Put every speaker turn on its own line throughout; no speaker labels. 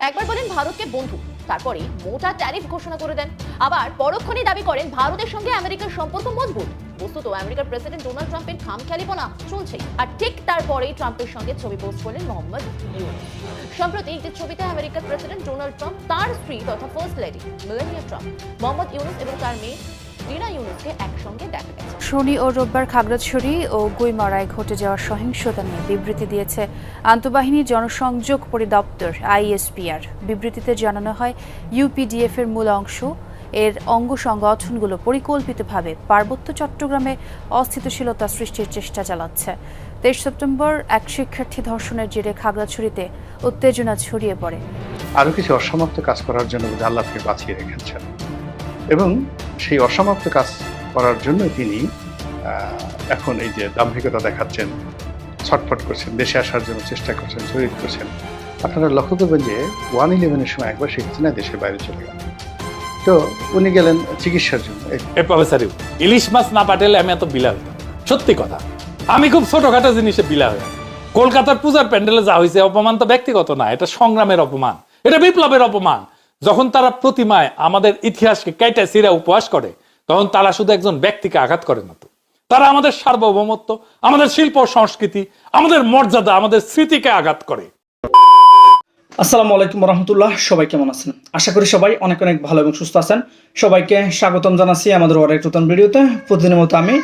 একবার বলেন ভারতকে বন্ধু, তারপরে মোটা ট্যারিফ ঘোষণা করে দেন। আবার পরক্ষণে দাবি করেন ভারতের সঙ্গে আমেরিকার সম্পর্ক মজবুত। বস্তুত আমেরিকার প্রেসিডেন্ট ডোনাল্ড ট্রাম্পের খামখেয়ালিপনা চলছে আর ঠিক তারপরেই ট্রাম্পের সঙ্গে ছবি পোস্ট করলেন মোহাম্মদ সম্প্রতি একটি ছবিতে আমেরিকার প্রেসিডেন্ট ডোনাল্ড ট্রাম্প তার স্ত্রী তথা first lady Melania Trump, Mohammad Yunus এবং তার মেয়ে ডিনা ইউনুসকে একসঙ্গে দেখা গেছে।
শনি ও রোববার খাগড়াছড়ি ও গুইমারায় ঘটে যাওয়া সহিংসতা নিয়ে বিবৃতি দিয়েছে আন্তঃবাহিনী জনসংযোগ পরিদপ্তর আইএসপিআর। বিবৃতিতে জানানো হয় ইউপিডিএফ এর মূল অংশ এর অঙ্গ সংগঠনগুলো পরিকল্পিতভাবে পার্বত্য চট্টগ্রামে অস্থিতিশীলতা সৃষ্টির চেষ্টা চালাচ্ছে। তেইশ সেপ্টেম্বর এক শিক্ষার্থী ধর্ষণের জেরে খাগড়াছড়িতে উত্তেজনা ছড়িয়ে পড়ে।
আরও কিছু অসমাপ্ত কাজ করার জন্য বোধহয় আল্লাহ তাকে বাঁচিয়ে রেখেছেন। এবং সেই অসমাপ্ত কাজ করার জন্য তিনি এখন এই যে দাম্ভিকতা দেখাচ্ছেন, ছটফট করছেন, দেশে আসার জন্য চেষ্টা করছেন, জড়িত করছেন, আপনারা লক্ষ্য করবেন যে ওয়ান ইলেভেনের সময় একবার শেখ হাসিনা দেশের বাইরে চলে গেল তো উনি গেলেন চিকিৎসার জন্য।
ইলিশ মাছ না পাঠালে আমি এত বিলা সত্যি কথা, আমি খুব ছোটখাটো জিনিসে বিলা হয়ে কলকাতার পূজার প্যান্ডেলে যা হয়েছে, অপমান তো ব্যক্তিগত না, এটা সংগ্রামের অপমান, এটা বিপ্লবের অপমান। যখন তারা প্রতিমায় আমাদের ইতিহাসকে কেটে সিরা উপহাস করে, তখন তারা শুধু একজন ব্যক্তিকে আঘাত করে না তো। তারা আমাদের সার্বভৌমত্ব, আমাদের শিল্প সংস্কৃতি, আমাদের মর্যাদা, আমাদের স্মৃতিকে আঘাত করে।
আসসালামু আলাইকুম রহমতুল্লাহ সবাই কেমন আছেন? আশা করি সবাই অনেক অনেক ভালো এবং সুস্থ আছেন। সবাইকে স্বাগতম জানাচ্ছি আমাদের আরেক নতুন ভিডিওতে। প্রতিদিনের মতো আমি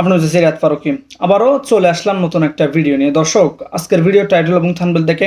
আপনার যে সিরাত ফারুকি। আবারও চলে আসলাম নতুন একটা ভিডিও নিয়ে। দর্শক, আজকের ভিডিও টাইটেল এবং থানবেল দেখে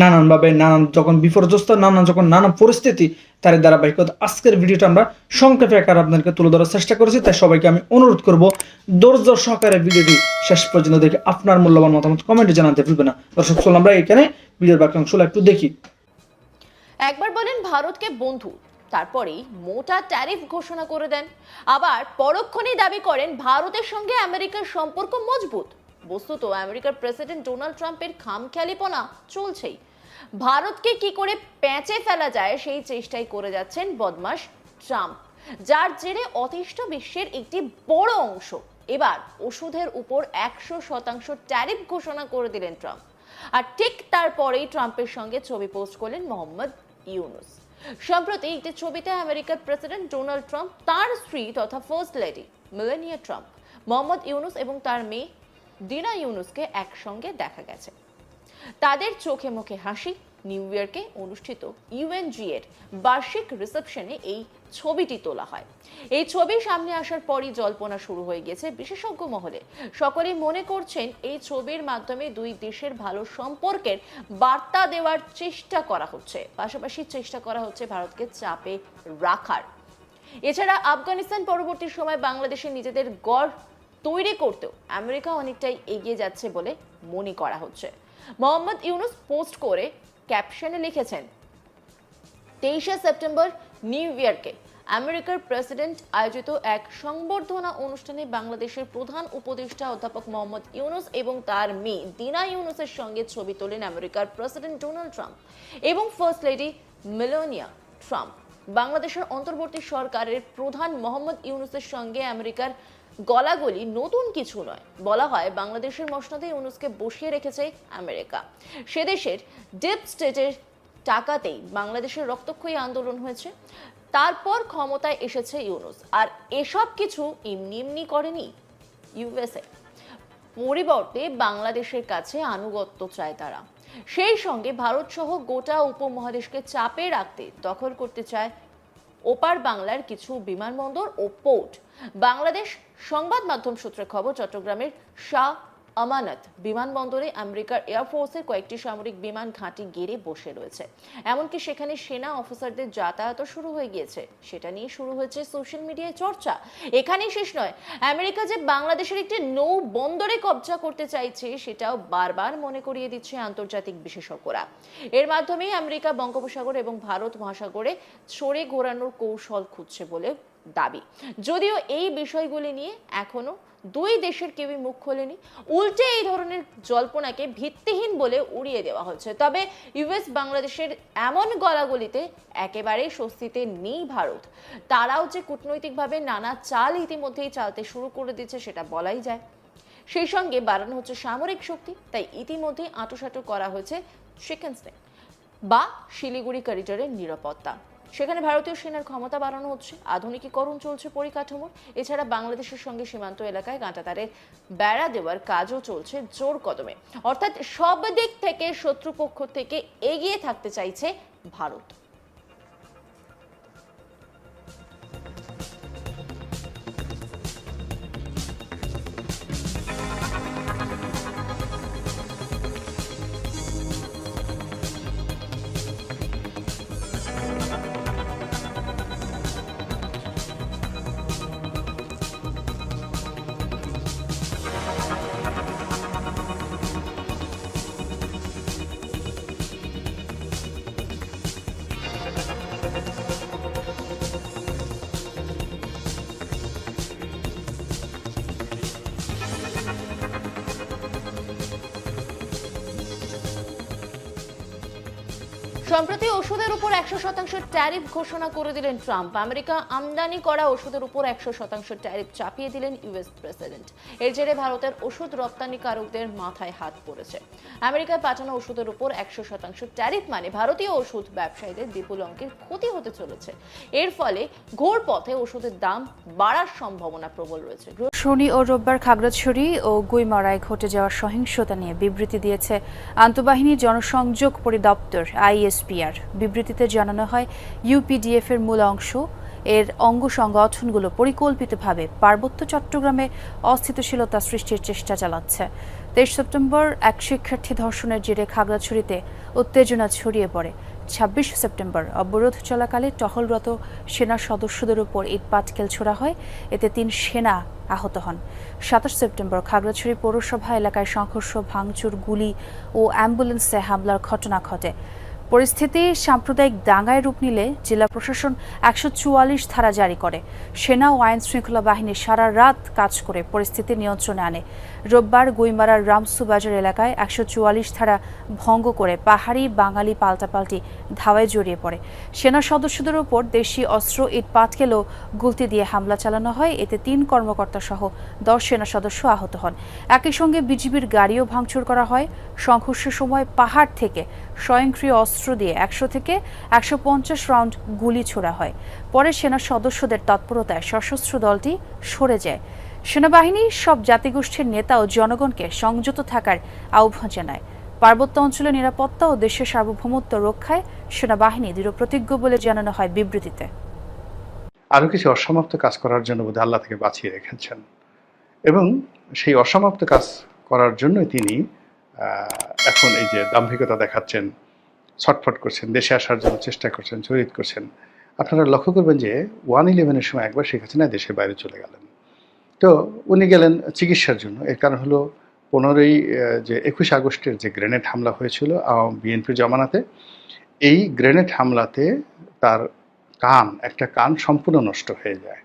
নানানভাবে নানান যখন বিপর্যস্ত, নানান যখন নানান পরিস্থিতি তার ধারাবাহিকতা। আজকের ভিডিওটা আমরা সংক্ষেপে আকার আপনাদেরকে তুলে ধরার চেষ্টা করেছি, তাই সবাইকে আমি অনুরোধ করব, ধৈর্য সহকারে ভিডিওটি শেষ পর্যন্ত দেখে আপনার মূল্যবান মতামত কমেন্টে জানাতে ভুলবে না। দর্শক, চলুন আমরা এখানে ভিডিওর বাক্যাংশগুলো একটু দেখি।
একবার বলেন ভারতকে বন্ধু, তারপরেই মোটা ট্যারিফ ঘোষণা করে দেন। আবার পরক্ষণেই দাবি করেন ভারতের সঙ্গে আমেরিকার সম্পর্ক মজবুত। বস্তুত আমেরিকার প্রেসিডেন্ট ডোনাল্ড ট্রাম্পের খামখেয়ালিপনা চলছেই। ভারতকে কি করে প্যাঁচে ফেলা যায় সেই চেষ্টাই করে যাচ্ছেন বদমাস ট্রাম্প, যার জেরে অতিষ্ঠ বিশ্বের একটি বড় অংশ। এবার ওষুধের উপর একশো শতাংশ ট্যারিফ ঘোষণা করে দিলেন ট্রাম্প। আর ঠিক তারপরেই ট্রাম্পের সঙ্গে ছবি পোস্ট করলেন মোহাম্মদ ইউনুস। সম্প্রতি একটি ছবিতে আমেরিকার প্রেসিডেন্ট ডোনাল্ড ট্রাম্প, তার স্ত্রী তথা first lady Melania Trump, Mohammad Yunus এবং তার মেয়ে ডিনা ইউনুসকে একসঙ্গে দেখা গেছে। তাদের চোখে মুখে হাসি নিউ ইয়র্কে অনুষ্ঠিত ইউএনজি এর বার্ষিক রিসেপশনে এই ছবিটি তোলা হয়। এই ছবি সামনে আসার পরই জল্পনা শুরু হয়ে গেছে বিশেষজ্ঞ মহলে। সকলেই মনে করছেন এই ছবির মাধ্যমে দুই দেশের ভালো সম্পর্কের বার্তা দেওয়ার চেষ্টা করা হচ্ছে। পাশাপাশি চেষ্টা করা হচ্ছে ভারতকে চাপে রাখার। এছাড়া আফগানিস্তান পরবর্তী সময় বাংলাদেশে নিজেদের গড় তৈরি করতেও আমেরিকা অনেকটাই এগিয়ে যাচ্ছে বলে মনে করা হচ্ছে। মোহাম্মদ ইউনুস পোস্ট করে ক্যাপশনে লিখেছেন, তেইশে সেপ্টেম্বর নিউ ইয়র্কে আমেরিকার প্রেসিডেন্ট আয়োজিত এক সংবর্ধনা অনুষ্ঠানে বাংলাদেশের প্রধান উপদেষ্টা অধ্যাপক মোহাম্মদ ইউনুস এবং তার মেয়ে দিনা ইউনুসের সঙ্গে ছবি তোলেন আমেরিকার প্রেসিডেন্ট ডোনাল্ড ট্রাম্প এবং ফার্স্ট লেডি মেলোনিয়া ট্রাম্প। বাংলাদেশের অন্তর্বর্তী সরকারের প্রধান মোহাম্মদ ইউনুসের সঙ্গে আমেরিকার গলাগলি নতুন কিছু নয়। বলা হয় বাংলাদেশের মসনদে ইউনুসকে বসিয়ে রেখেছে আমেরিকা। সে দেশের ডিপ স্টেটের টাকাতেই বাংলাদেশের রক্তক্ষয়ী আন্দোলন হয়েছে। তারপর ক্ষমতায় এসেছে ইউনুস। আর এসব কিছু এমনি এমনি করেনি ইউএসএ পরিবর্তে বাংলাদেশের কাছে আনুগত্য চায় তারা। সেই সঙ্গে ভারত সহ গোটা উপমহাদেশকে চাপে রাখতে দখল করতে চায় ওপার বাংলার কিছু বিমানবন্দর ও পোর্ট। বাংলাদেশ সংবাদ মাধ্যম সূত্রে খবর চট্টগ্রামের শাহ আমানত। বিমানবন্দরে আমেরিকার এয়ারফোর্সের কয়েকটি সামরিক বিমান ঘাঁটি গেড়ে বসে রয়েছে। এমনকি সেখানে সেনা অফিসারদের যাতায়াতও শুরু হয়ে গিয়েছে। সেটা নিয়ে শুরু হয়েছে সোশ্যাল মিডিয়ায় চর্চা। এখানেই শেষ নয়, আমেরিকা যে বাংলাদেশের একটি নৌ বন্দরে কবজা করতে চাইছে, সেটাও বারবার মনে করিয়ে দিচ্ছে আন্তর্জাতিক বিশেষজ্ঞরা। এর মাধ্যমেই আমেরিকা বঙ্গোপসাগর এবং ভারত মহাসাগরে সরে ঘোরানোর কৌশল খুঁজছে বলে দাবি। যদিও এই বিষয়গুলি নিয়ে এখনও দুই দেশের কেউই মুখ খোলেনি, উল্টে এই ধরনের জল্পনাকে ভিত্তিহীন বলে উড়িয়ে দেওয়া হচ্ছে। তবে ইউএস বাংলাদেশের এমন গলাগলিতে একেবারেই স্বস্তিতে নেই ভারত। তারাও যে কূটনৈতিকভাবে নানা চাল ইতিমধ্যেই চালতে শুরু করে দিচ্ছে সেটা বলাই যায়। সেই সঙ্গে বাড়ানো হচ্ছে সামরিক শক্তি, তাই ইতিমধ্যেই আঁটোসাঁটো করা হয়েছে সেকেন্ডসে বা শিলিগুড়ি করিডোরের নিরাপত্তা। সেখানে ভারতীয় সেনার ক্ষমতা বাড়ানো হচ্ছে, আধুনিকীকরণ চলছে পরিকাঠামোর। এছাড়া বাংলাদেশের সঙ্গে সীমান্ত এলাকায় কাঁটাতারে বেড়া দেওয়ার কাজও চলছে জোর কদমে। অর্থাৎ সব দিক থেকে শত্রুপক্ষ থেকে এগিয়ে থাকতে চাইছে ভারত। সম্প্রতি ওষুধের উপর একশো শতাংশ ট্যারিফ ঘোষণা করে দিলেন ট্রাম্প। আমেরিকা আমদানি করা ওষুধের উপর একশো শতাংশ ট্যারিফ চাপিয়ে দিলেন ইউএস প্রেসিডেন্ট। এর জেরে ভারতের ওষুধ রপ্তানিকারকদের মাথায় হাত পড়েছে। আমেরিকায় পাঠানো ওষুধের উপর একশো শতাংশ ট্যারিফ মানে ভারতীয় ওষুধ ব্যবসায়ীদের বিপুল অঙ্কের ক্ষতি হতে চলেছে। এর ফলে ঘোর পথে ওষুধের দাম বাড়ার সম্ভাবনা প্রবল রয়েছে।
শনি ও রোববার খাগড়াছড়ি ও গুইমারায় ঘটে যাওয়া সহিংসতা নিয়ে বিবৃতি দিয়েছে আন্তঃবাহিনী জনসংযোগ পরিদপ্তর, আইএসপিআর। বিবৃতিতে জানানো হয়, ইউপিডিএফ এর মূল অংশ, এর অঙ্গ সংগঠনগুলো পরিকল্পিতভাবে পার্বত্য চট্টগ্রামে অস্থিতিশীলতা সৃষ্টির চেষ্টা চালাচ্ছে। তেইশ সেপ্টেম্বর এক শিক্ষার্থী ধর্ষণের জেরে খাগড়াছড়িতে উত্তেজনা ছড়িয়ে পড়ে। ছাব্বিশ সেপ্টেম্বর অবরোধ চলাকালে টহলরত সেনা সদস্যদের উপর ইট পাটকেল ছোড়া হয়। এতে তিন সেনা আহত হন। সাতাশ সেপ্টেম্বর খাগড়াছড়ি পৌরসভা এলাকায় সংঘর্ষ, ভাঙচুর, গুলি ও অ্যাম্বুলেন্সে হামলার ঘটনা ঘটে। পরিস্থিতি সাম্প্রদায়িক দাঙ্গায় রূপ নিলে জেলা প্রশাসন একশো চুয়াল্লিশ ধারা জারি করে। সেনা ও আইন শৃঙ্খলা বাহিনী সারা রাত কাজ করে পরিস্থিতি নিয়ন্ত্রণে আনে। রোববার গুইমারার রামসু বাজার এলাকায় একশো চুয়াল্লিশ ধারা ভঙ্গ করে পাহাড়ি বাঙালি পাল্টাপাল্টি ধাওয়ায় জড়িয়ে পড়ে। সেনা সদস্যদের উপর দেশি অস্ত্র ইট পাটকেল ও গুলতি দিয়ে হামলা চালানো হয়। এতে তিন কর্মকর্তা সহ দশ সেনা সদস্য আহত হন। একই সঙ্গে বিজিবির গাড়িও ভাঙচুর করা হয়। সংঘর্ষের সময় পাহাড় থেকে স্বয়ংক্রিয় অস্ত্র দিয়ে একশো থেকে একশো পঞ্চাশ রাউন্ড গুলি ছোড়া হয়। পরে সেনা সদস্যদের তৎপরতায় সশস্ত্র দলটি সরে যায়। সেনাবাহিনী, সব জাতিগোষ্ঠীর নেতা ও জনগণকে সংযত থাকার আহ্বান জানায়। পার্বত্য অঞ্চলে নিরাপত্তা ও দেশের সার্বভৌমত্ব রক্ষায় সেনাবাহিনী দৃঢ় প্রতিজ্ঞ বলে জানানো হয় বিবৃতিতে।
আরও কিছু অসমাপ্ত কাজ করার জন্য বোধহয় আল্লাহ থেকে বাঁচিয়ে রেখেছেন। এবং সেই অসমাপ্ত কাজ করার জন্য তিনি এখন এই যে দাম্ভিকতা দেখাচ্ছেন, ছটফট করছেন, দেশে আসার জন্য চেষ্টা করছেন, চরিত করছেন। আপনারা লক্ষ্য করবেন যে ওয়ান ইলেভেনের সময় একবার শেখ হাসিনা দেশের বাইরে চলে গেলেন। তো উনি গেলেন চিকিৎসার জন্য। এর কারণ হলো পনেরোই যে একুশ আগস্টের যে গ্রেনেড হামলা হয়েছিল বিএনপির জমানাতে, এই গ্রেনেড হামলাতে তার কান, একটা কান সম্পূর্ণ নষ্ট হয়ে যায়।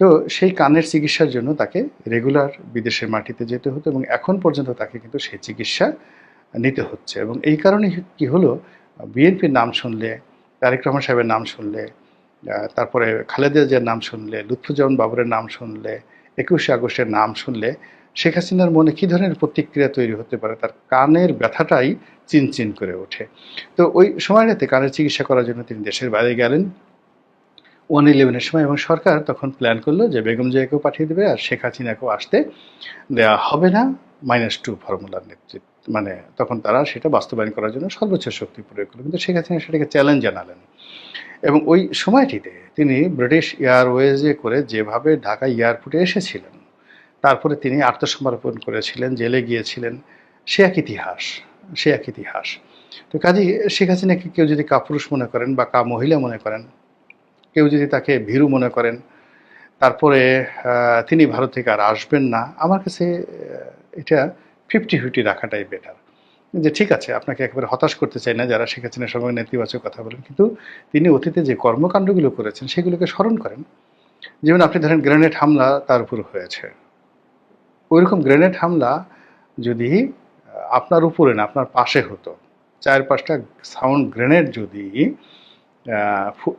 তো সেই কানের চিকিৎসার জন্য তাকে রেগুলার বিদেশের মাটিতে যেতে হতো এবং এখন পর্যন্ত তাকে কিন্তু সেই চিকিৎসা নিতে হচ্ছে এবং এই কারণে কি হলো, বিএনপির নাম শুনলে, তারেক রহমান সাহেবের নাম শুনলে তারপরে খালেদা জিয়ার নাম শুনলে, লুৎফুজ্জামান বাবরের নাম শুনলে, একুশে আগস্টের নাম শুনলে, শেখ হাসিনার মনে কী ধরনের প্রতিক্রিয়া তৈরি হতে পারে? তার কানের ব্যথাটাই চিনচিন করে ওঠে। তো ওই সময়টাতে কানের চিকিৎসা করার জন্য তিনি দেশের বাইরে গেলেন। ওয়ান ইলেভেনের সময় এবং সরকার তখন প্ল্যান করল যে বেগম জিয়াকেও পাঠিয়ে দেবে আর শেখ হাসিনাকেও আসতে দেওয়া হবে না মাইনাস টু ফর্মুলার নেতৃত্ব। মানে তখন তারা সেটা বাস্তবায়ন করার জন্য সর্বোচ্চ শক্তি প্রয়োগ করল। কিন্তু শেখ হাসিনা সেটাকে চ্যালেঞ্জ জানালেন। এবং ওই সময়টিতে তিনি ব্রিটিশ এয়ারওয়েজে করে যেভাবে ঢাকা এয়ারপোর্টে এসেছিলেন, তারপরে তিনি আত্মসমর্পণ করেছিলেন, জেলে গিয়েছিলেন, সে এক ইতিহাস, সে এক ইতিহাস। তো কাজী শেখ হাসিনাকে কেউ যদি কাপুরুষ মনে করেন বা কা মহিলা মনে করেন কেউ যদি তাকে ভীরু মনে করেন, তারপরে তিনি ভারত থেকে আর আসবেন না, আমার কাছে এটা ফিফটি ফিফটি রাখাটাই বেটার যে ঠিক আছে, আপনাকে একেবারে হতাশ করতে চাই না যারা শেখ হাসিনার সঙ্গে নেতিবাচক কথা বলেন, কিন্তু তিনি অতীতে যে কর্মকাণ্ডগুলো করেছেন, সেগুলোকে স্মরণ করেন। যেমন আপনি ধরেন গ্রেনেড হামলা তার উপর হয়েছে। ওইরকম গ্রেনেড হামলা যদি আপনার উপরে না, আপনার পাশে হতো চার পাঁচটা সাউন্ড গ্রেনেড যদি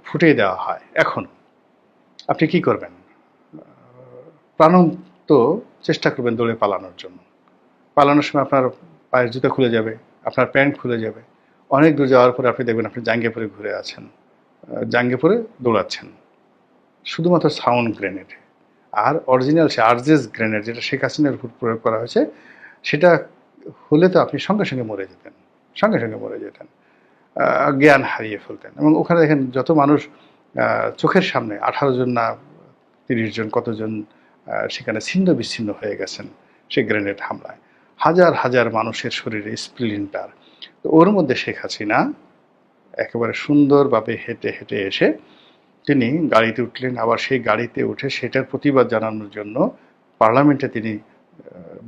ফুটিয়ে দেওয়া হয়। এখন আপনি কি করবেন? প্রাণন্ত চেষ্টা করবেন দৌড়ে পালানোর জন্য। পালানোর সময় আপনার পায়ের জুতা খুলে যাবে আপনার প্যান্ট খুলে যাবে। অনেক দূর যাওয়ার পরে আপনি দেখবেন আপনি জাঙ্গে পরে ঘুরে আছেন আহ, জাঙ্গে পরে দৌড়াচ্ছেন। শুধুমাত্র সাউন্ড গ্রেনেড। আর অরিজিনাল সে আর্জেস গ্রেনেড যেটা শেখ হাসিনার উপর প্রয়োগ করা হয়েছে সেটা হলে তো আপনি সঙ্গে সঙ্গে মরে যেতেন সঙ্গে সঙ্গে মরে যেতেন। জ্ঞান হারিয়ে ফেলতেন। এবং ওখানে দেখেন যত মানুষ চোখের সামনে আঠারো জন না তিরিশ জন কতজন সেখানে ছিন্ন বিচ্ছিন্ন হয়ে গেছেন সেই গ্রেনেড হামলায়। হাজার হাজার মানুষের শরীরে স্প্লিন্টার তো ওর মধ্যে শেখ হাসিনা একেবারে সুন্দরভাবে হেঁটে হেঁটে এসে তিনি গাড়িতে উঠলেন। আবার সেই গাড়িতে উঠে সেটার প্রতিবাদ জানানোর জন্য পার্লামেন্টে তিনি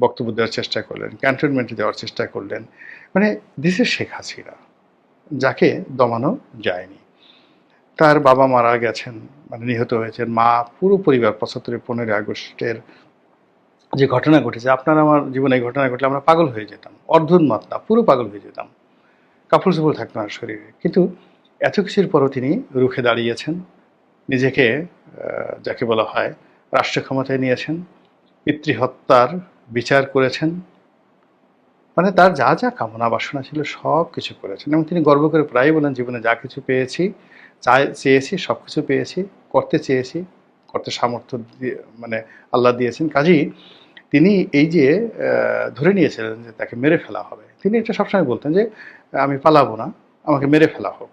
বক্তব্য দেওয়ার চেষ্টা করলেন, ক্যান্টনমেন্টে দেওয়ার চেষ্টা করলেন। মানে দিস ইজ শেখ হাসিনা। যাকে দমানো যায়নি। তার বাবা মারা গেছেন মানে নিহত হয়েছেন। মা পুরো পরিবার পঁচাত্তরের পনেরোই আগস্টের যে ঘটনা ঘটেছে, আপনার আমার জীবনে এই ঘটনা ঘটলে আমরা পাগল হয়ে যেতাম। অর্ধুন্মাত না পুরো পাগল হয়ে যেতাম। কাপড় চোপড় থাকতো না শরীরে। কিন্তু এত কিছুর পরও তিনি রুখে দাঁড়িয়েছেন। নিজেকে যাকে বলা হয় রাষ্ট্র ক্ষমতায় নিয়েছেন। পিতৃহত্যার বিচার করেছেন। মানে তার যা যা কামনা বাসনা ছিল সব কিছু করেছেন। এবং তিনি গর্ব করে প্রায়ই বলেন, জীবনে যা কিছু পেয়েছি, চাই, চেয়েছি, সব কিছু পেয়েছি, করতে চেয়েছি, করতে সামর্থ্য দিয়ে মানে আল্লাহ দিয়েছেন। কাজেই তিনি এই যে ধরে নিয়েছিলেন যে তাকে মেরে ফেলা হবে, তিনি এটা সবসময় বলতেন যে, আমি পালাবো না, আমাকে মেরে ফেলা হোক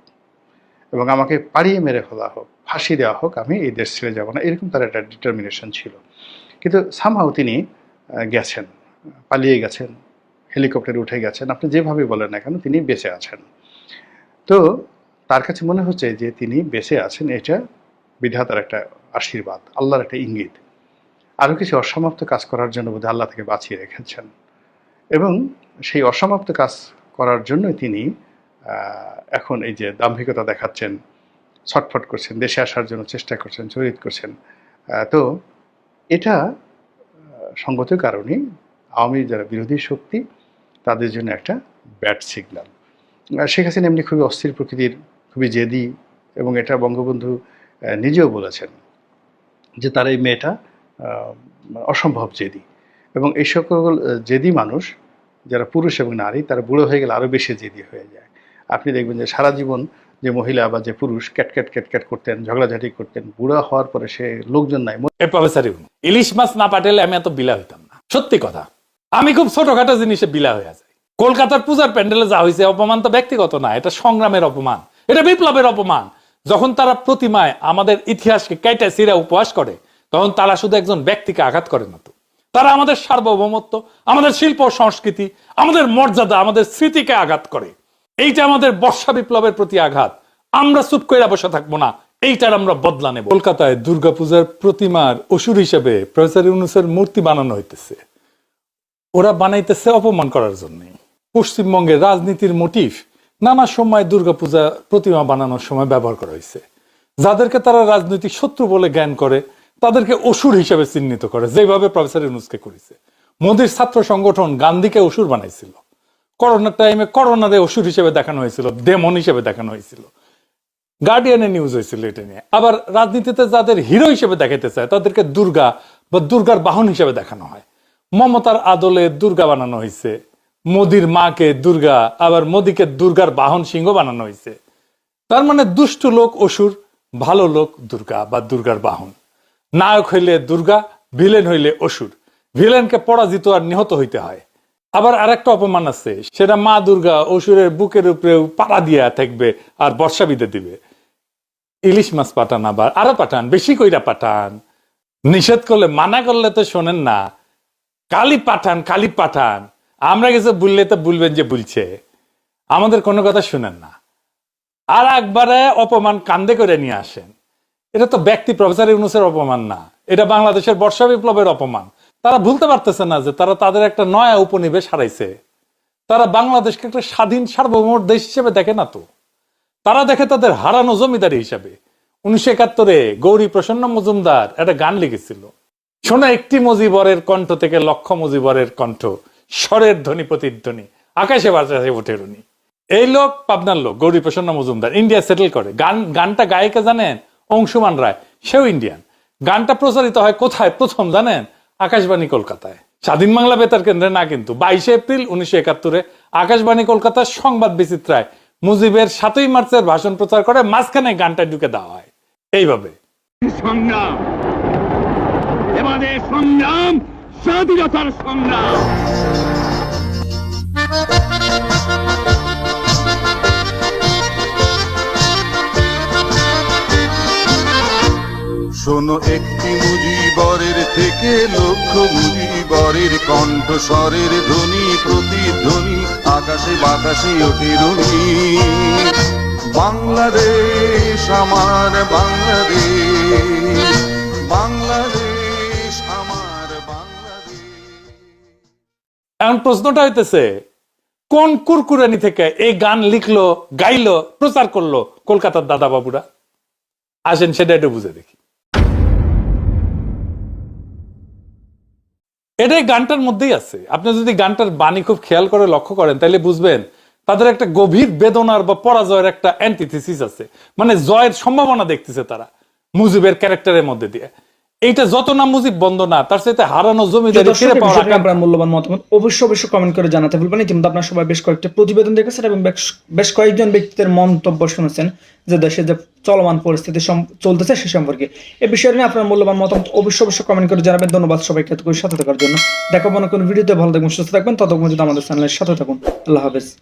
এবং আমাকে পাড়িয়ে মেরে ফেলা হোক, ফাঁসি দেওয়া হোক, আমি এই দেশ ছেড়ে যাব না। এরকম তার একটা ডিটারমিনেশন ছিল। কিন্তু সামহাও তিনি গেছেন, পালিয়ে গেছেন। হেলিকপ্টারে উঠে গেছেন। আপনি যেভাবে বলেন না কেন, তিনি বেঁচে আছেন। তো তার কাছে মনে হচ্ছে যে তিনি বেঁচে আছেন, এটা বিধাতার একটা আশীর্বাদ, আল্লাহর একটা ইঙ্গিত। আরও কিছু অসমাপ্ত কাজ করার জন্য বোধহয় আল্লাহ থেকে বাঁচিয়ে রেখেছেন। এবং সেই অসমাপ্ত কাজ করার জন্যই তিনি এখন এই যে দাম্ভিকতা দেখাচ্ছেন, ছটফট করছেন, দেশে আসার জন্য চেষ্টা করছেন, চরিত করছেন তো এটা সঙ্গত কারণে আওয়ামী যারা বিরোধী শক্তি তাদের জন্য একটা ব্যাড সিগন্যাল। শেখ হাসিনা এমনি খুবই অস্থির প্রকৃতির, খুবই জেদি এবং এটা বঙ্গবন্ধু নিজেও বলেছেন যে তার এই মেয়েটা অসম্ভব জেদি এবং এই সকল জেদি মানুষ যারা পুরুষ এবং নারী, তারা বুড়ো হয়ে গেলে আরও বেশি জেদি হয়ে যায়। আপনি দেখবেন যে সারা জীবন যে মহিলা বা যে পুরুষ ক্যাটক্যাট ক্যাটক্যাট করতেন, ঝগড়াঝাটি করতেন, বুড়া হওয়ার পরে সে লোকজন নাই।
ইলিশ মাছ না পাঠালে আমি এত বিলা হইতাম না। সত্যি কথা। আমি খুব ছোটখাটো জিনিসে বিলা হয়ে যাই। কলকাতার পূজার প্যান্ডেলে যা হয়েছে অপমান তো ব্যক্তিগত না, এটা সংগ্রামের অপমান। এটা বিপ্লবের অপমান। যখন তারা প্রতিমায় আমাদের ইতিহাসকে কেটে সিরা উপহাস করে, তখন তারা শুধু একজন ব্যক্তিকে আঘাত করে না তো। তারা আমাদের সার্বভৌমত্ব, আমাদের শিল্প সংস্কৃতি, আমাদের মর্যাদা, আমাদের স্মৃতিকে আঘাত করে। এইটা আমাদের বর্ষা বিপ্লবের প্রতি আঘাত। আমরা চুপ করে বসে থাকব না, এইটার আমরা বদলা নেব। কলকাতায় দুর্গাপূজার প্রতিমার অসুর হিসেবে প্রফেসর ইউনুসের মূর্তি বানানো হইতেছে। ওরা বানাইতেছে অপমান করার জন্য। পশ্চিমবঙ্গের রাজনীতির মোটিভ নানা সময় দুর্গাপূজা প্রতিমা বানানোর সময় ব্যবহার করা হয়েছে যাদেরকে তারা রাজনৈতিক শত্রু বলে জ্ঞান করে, তাদেরকে অসুর হিসেবে চিহ্নিত করে, যেভাবে প্রফেসর ইউনুসকে করেছে। মোদীর ছাত্র সংগঠন গান্ধীকে অসুর বানাইছিল। করোনার টাইমে করোনারে অসুর হিসেবে দেখানো হয়েছিল, ডেমন হিসেবে দেখানো হয়েছিল। গার্ডিয়ানে নিউজ হয়েছিল এটা নিয়ে। আবার রাজনীতিতে যাদের হিরো হিসেবে দেখাতে চায়, তাদেরকে দুর্গা বা দুর্গার বাহন হিসেবে দেখানো হয়। মমতার আদলে দুর্গা বানানো হয়েছে মোদির মাকে দুর্গা, আবার মোদিকে দুর্গার বাহন সিংহ বানানো হয়েছে তার মানে দুষ্ট লোক অসুর, ভালো লোক দুর্গা বা দুর্গার বাহন। নায়ক হইলে দুর্গা, ভিলেন হইলে অসুর। ভিলেনকে পরাজিত আর নিহত হইতে হয়। আবার আরেকটা অপমান আছে, সেটা মা দুর্গা অসুরের বুকের উপরে পাড়া দিয়া থাকবে আর বর্ষা বিদে দিবে। ইলিশ মাছ পাঠান আবার, আরও পাঠান, বেশি কইরা পাঠান। নিষেধ করলে মানা করলে তো শোনেন না। কালি পাঠান কালি পাঠান আমরা কিছু বললে তো বলবেন যে বলছে। আমাদের কোনো কথা শুনেন না। আর একবারে অপমান কান্দে করে নিয়ে আসেন। এটা তো ব্যক্তি প্রফেসর ইউনুসের অপমান না। এটা বাংলাদেশের বর্ষা বিপ্লবের অপমান। তারা ভুলতে পারতেছে না যে তারা তাদের একটা নয়া উপনিবেশ হারাইছে। তারা বাংলাদেশকে একটা স্বাধীন, সার্বভৌম দেশ হিসেবে দেখে না তো। তারা দেখে তাদের হারানো জমিদারি হিসাবে। উনিশশো একাত্তরে গৌরী প্রসন্ন মজুমদার একটা গান লিখেছিল। শোনা, একটি মজিবরের কণ্ঠ থেকে লক্ষ মজিবরের কণ্ঠ। স্বরের ধ্বনি আকাশে বাতাসে ওঠে রুনি। এই লোক পাবনার লোক, গৌরী প্রসন্ন মজুমদার। ইন্ডিয়া সেটেল করে। গান, গানটা গায়িকা জানেন? অংশুমান রায়। সেও ইন্ডিয়ান। গানটা প্রচারিত হয় কোথায়? প্রথম জানেন? আকাশবাণী কলকাতায়। স্বাধীন বাংলা বেতার কেন্দ্রে না কিন্তু। বাইশে এপ্রিল উনিশশো একাত্তরে আকাশবাণী কলকাতার সংবাদ বিচিত্রায় মুজিবের সাতই মার্চের ভাষণ প্রচার করে মাঝখানে গানটা ঢুকে দেওয়া হয়। এইভাবে।
সংগ্রাম। এবারে সংগ্রাম, স্বাধীনতার সংগ্রাম।
শোনো একটি মুজিবরের থেকে লক্ষ মুজিবরের কণ্ঠস্বরের ধ্বনি, প্রতিধ্বনি, আকাশে বাতাসে ওঠে রুনি বাংলাদেশ, আমার বাংলাদেশ বাংলাদেশ।
এখন প্রশ্নটা হইতেছে, কোন কুরকুরানি থেকে এই গান লিখলো, গাইলো, প্রচার করল কলকাতার দাদা বাবুরা আসেন, সেটা একটু বুঝে দেখি। এটাই গানটার মধ্যেই আছে। আপনি যদি গানটার বাণী খুব খেয়াল করে লক্ষ্য করেন, তাহলে বুঝবেন তাদের একটা গভীর বেদনার বা পরাজয়ের একটা অ্যান্টিথিসিস আছে। মানে জয়ের সম্ভাবনা দেখতেছে তারা, মুজিবের ক্যারেক্টারের মধ্যে দিয়ে। এইটা যত না মুজিব বন্ধ না তার সাথে হারানো জমিদারি ফিরে আকাঙ্ক্ষা-
আপনার মূল্যবান মতামত অবশ্যই অবশ্যই কমেন্ট করে জানাতে ভুলবেন ইতিমধ্যে আপনার সবাই বেশ কয়েকটি প্রতিবেদন দেখেছেন এবং বেশ- কয়েকজন ব্যক্তিদের মন্তব্য শুনেছেন যে দেশে যে চলমান পরিস্থিতি চলতেছে সে সম্পর্কে। এ বিষয়ে নিয়ে আপনার মূল্যবান মতামত অবশ্যই অবশ্যই কমেন্ট করে জানাবেন। ধন্যবাদ সবাইকে এতক্ষণ সাথে থাকার জন্য। দেখা মনে কোনো ভিডিওতে। ভালো থাকবেন সুস্থ থাকবেন। ততক্ষণ যদি আমাদের চ্যানেলের সাথে থাকুন। আল্লাহ হাফেজ।